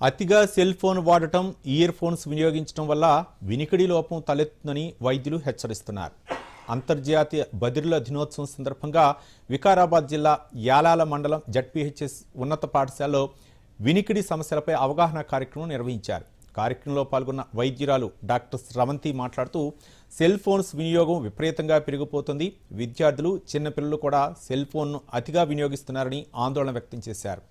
అతిగా cell phone వాడటం ear phones వినియోగించడం వల్ల వినికిడి లోపం తలెత్తుందని వైద్యులు హెచ్చరిస్తున్నారు. అంతర్జాతీయ బదిరుల దినోత్సవం సందర్భంగా వికారాబాద్ జిల్లా యాలాల మండలం జడ్పీహెచ్ఎస్ ఉన్నత పాఠశాలలో వినికిడి సమస్యలపై అవగాహన కార్యక్రమం నిర్వహించారు. కార్యక్రమంలో పాల్గొన్న వైద్యురాలు డాక్టర్ స్రవంతి మాట్లాడుతూ సెల్ ఫోన్స్ వినియోగం విపరీతంగా పెరిగిపోతుంది. విద్యార్థులు చిన్నపిల్లలు కూడా సెల్ ఫోన్ను అతిగా వినియోగిస్తున్నారని ఆందోళన వ్యక్తం చేశారు.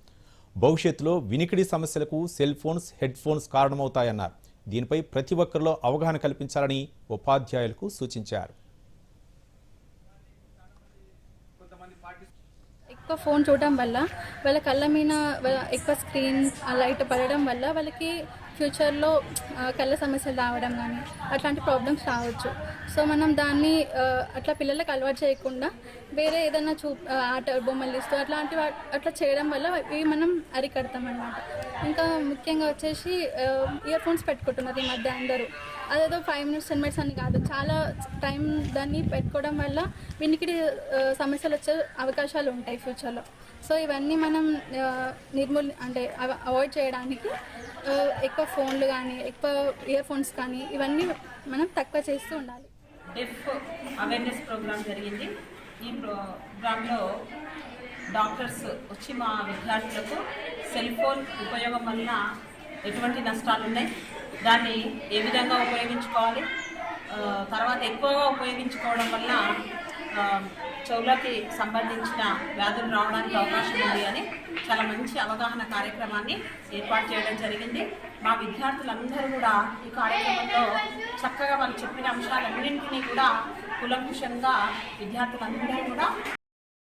భవిష్యత్తులో వినికిడి సమస్యలకు సెల్ ఫోన్స్ హెడ్ ఫోన్స్ కారణమవుతాయన్నారు. దీనిపై ప్రతి ఒక్కరిలో అవగాహన కల్పించాలని ఉపాధ్యాయులకు సూచించారు. ఎక్కువ ఫోన్ చూడడం వల్ల వాళ్ళ కళ్ళ మీద ఎక్కువ స్క్రీన్ లైట్ పడడం వల్ల వాళ్ళకి ఫ్యూచర్లో కళ్ళ సమస్యలు రావడం కానీ అట్లాంటి ప్రాబ్లమ్స్ రావచ్చు. సో మనం దాన్ని అట్లా పిల్లలకు అలవాటు చేయకుండా వేరే ఏదైనా చూ ఆట బొమ్మలు ఇస్తూ అట్లాంటి అట్లా చేయడం వల్ల ఇవి మనం అరికడతాం అన్నమాట ఇంకా ముఖ్యంగా వచ్చేసి ఇయర్ ఫోన్స్ పెట్టుకుంటున్నారు ఈ మధ్య అందరూ. అదేదో ఫైవ్ మినిట్స్ టెన్ మినిట్స్ అని కాదు చాలా టైం దాన్ని పెట్టుకోవడం వల్ల వినికిడి సమస్యలు వచ్చే అవకాశాలు ఉంటాయి ఫ్యూచర్లో. సో ఇవన్నీ మనం నిర్మూల్ అంటే అవాయిడ్ చేయడానికి ఎక్కువ ఫోన్లు కానీ ఎక్కువ ఇయర్ ఫోన్స్ కానీ ఇవన్నీ మనం తక్కువ చేస్తూ ఉండాలి. డెఫ్ అవేర్నెస్ ప్రోగ్రామ్ జరిగింది. ఈ ప్రోగ్రాంలో డాక్టర్స్ వచ్చి మా విద్యార్థులకు సెల్ ఫోన్ ఉపయోగం వలన ఎటువంటి నష్టాలు ఉన్నాయి దాన్ని ఏ విధంగా ఉపయోగించుకోవాలి తర్వాత ఎక్కువగా ఉపయోగించుకోవడం వల్ల చెవులకి సంబంధించిన వ్యాధులు రావడానికి అవకాశం ఉంది అని చాలా మంచి అవగాహన కార్యక్రమాన్ని ఏర్పాటు చేయడం జరిగింది. మా విద్యార్థులందరూ కూడా ఈ కార్యక్రమంలో చక్కగా వాళ్ళు చెప్పిన అంశాలన్నింటినీ కూడా కులంకుషంగా విద్యార్థులందరూ కూడా